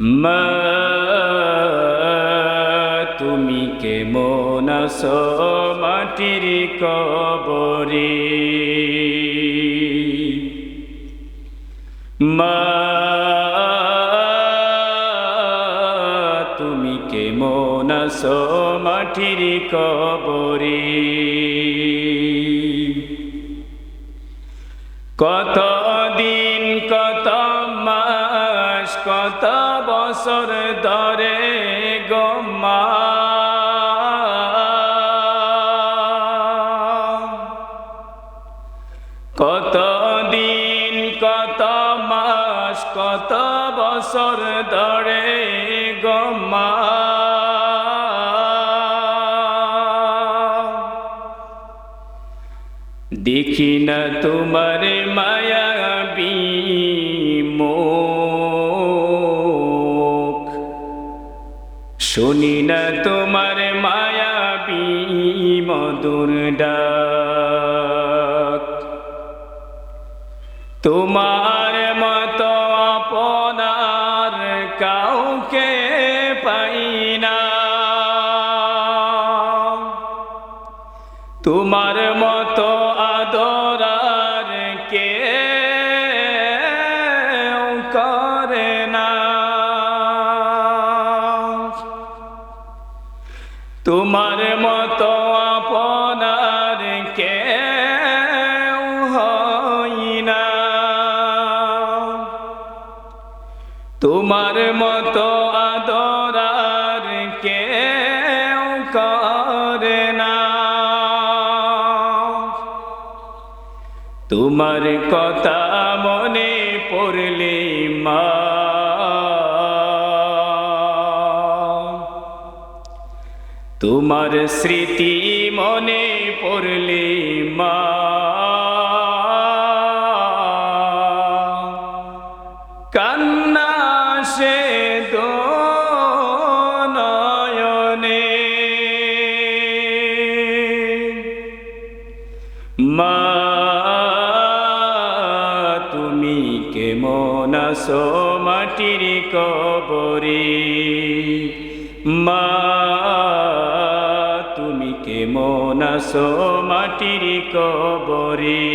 মা তুমি কেমন আছো মাটির কবরে? মা তুমি কেমন আছো মাটির কবরে? কত কত বছর ধরে গম্মা কত দিন, কত মাস, কত বছর ধরে গম্মা দেখি না তোমার মায়া শুনি না তোমার মায়া মধুর ডাক। তোমার মতো আপনার কাউকে পাই না। তোমার মতো তোমার মতো আপনার কে না। তোমার মতো আদরার কে করে না। তোমার কথা মনে পড়লে মা তোমার স্মৃতি মনে পড়লে মা। কান্না মা তুমি মাটির কবরে? মা আসো মাটির কবরী।